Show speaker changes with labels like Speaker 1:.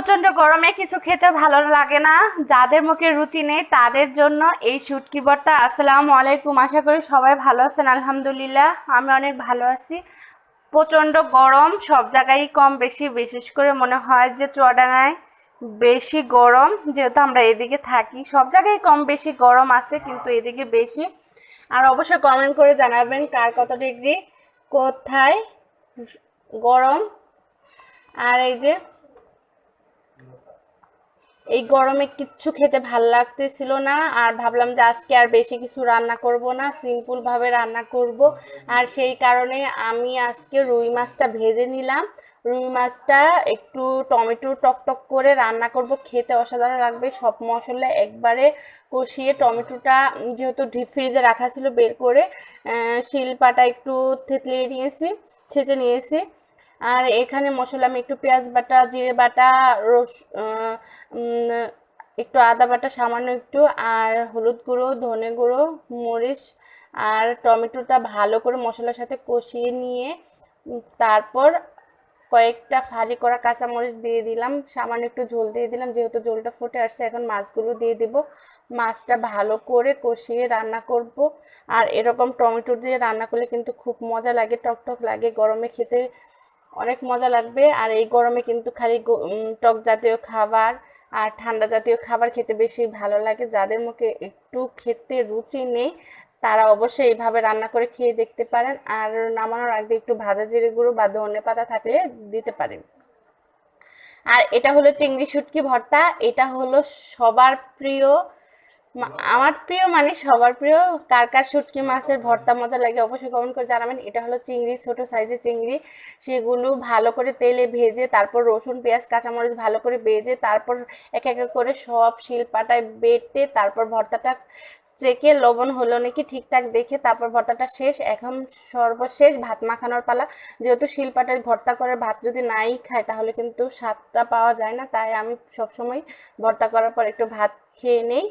Speaker 1: প্রচণ্ড গরমে কিছু খেতে ভালো লাগে না। যাদের মুখে রুচি নেই, তাদের জন্য এই শুটকি ভর্তা আসসালামু আলাইকুম, আশা করি সবাই ভালো আছেন, আলহামদুলিল্লাহ। আমি অনেক ভালো আছি। প্রচণ্ড গরম, সব জায়গায় কম বেশি, বিশেষ করে মনে হয় যে চুয়াডাঙ্গায় বেশি গরম, যেহেতু আমরা এদিকে থাকি। সব জায়গায় কম বেশি গরম আছে, কিন্তু এদিকে বেশি। আর অবশ্যই কমেন্ট করে জানাবেন কার কত ডিগ্রি কোথায় গরম। আর এই যে এই গরমে কিচ্ছু খেতে ভালো লাগতেছিল না। আর ভাবলাম যে আজকে আর বেশি কিছু রান্না করব না সিম্পল ভাবে রান্না করব। আর সেই কারণে আমি আজকে রুই মাছটা ভেজে নিলাম। রুই মাছটা একটু টমেটো টকটক করে রান্না করব। খেতে অসাধারণ লাগবে। সব মশলা একবারে কষিয়ে টমেটোটা যেহেতু ডিপ ফ্রিজে রাখা ছিল বের করে শিলপাটা একটু থেতলিয়ে নিয়েছি, ছেঁচে নিয়েছি। আর এখানে মশলা আমি একটু পেঁয়াজ বাটা, জিরে বাটা, রস একটু আদা বাটা, সামান্য একটু, আর হলুদ গুঁড়ো, ধনে গুঁড়ো, মরিচ আর টমেটোটা ভালো করে মশলার সাথে কষিয়ে নিয়ে তারপর কয়েকটা ফালি করা কাঁচামরিচ দিয়ে দিলাম। সামান্য একটু ঝোল দিয়ে দিলাম, যেহেতু ঝোলটা ফুটে আসছে, এখন মাছগুলো দিয়ে দিব। মাছটা ভালো করে কষিয়ে রান্না করব। আর এরকম টমেটো দিয়ে রান্না করলে কিন্তু খুব মজা লাগে, টকটক লাগে, গরমে খেতে অনেক মজা লাগবে। আর এই গরমে কিন্তু খালি টক জাতীয় খাবার আর ঠান্ডা জাতীয় খাবার খেতে বেশি ভালো লাগে। যাদের মুখে একটু খেতে রুচি নেই, তারা অবশ্যই এইভাবে রান্না করে খেয়ে দেখতে পারেন। আর নামানোর আগে একটু ভাজা জিরে গুঁড়ো বা ধনে পাতা থাকলে দিতে পারেন। আর এটা হলো চিংড়ি শুটকি ভর্তা। এটা হলো সবার প্রিয় আমার প্রিয় মানে সবার প্রিয় কার কার শুটকি মাছের ভর্তা মজা লাগে অবশ্যই কমেন্ট করে জানাবেন। এটা হলো চিংড়ি, ছোট সাইজের চিংড়ি। সেগুলো ভালো করে তেলে ভেজে, তারপর রসুন, পেঁয়াজ, কাঁচামরিচ ভালো করে ভেজে তারপর এক এক করে সব শিলপাটায় বেটে, তারপর ভর্তাটা চেকে, লবণ হলো নাকি ঠিকঠাক দেখে, তারপর ভর্তাটা শেষ। এখন সর্বশেষ ভাত মাখানোর পালা। যেহেতু শিলপাটায় ভর্তা করে ভাত যদি নাই খায়, তাহলে কিন্তু স্বাদটা পাওয়া যায় না। তাই আমি সবসময় ভর্তা করার পর একটু ভাত খেয়ে নেই।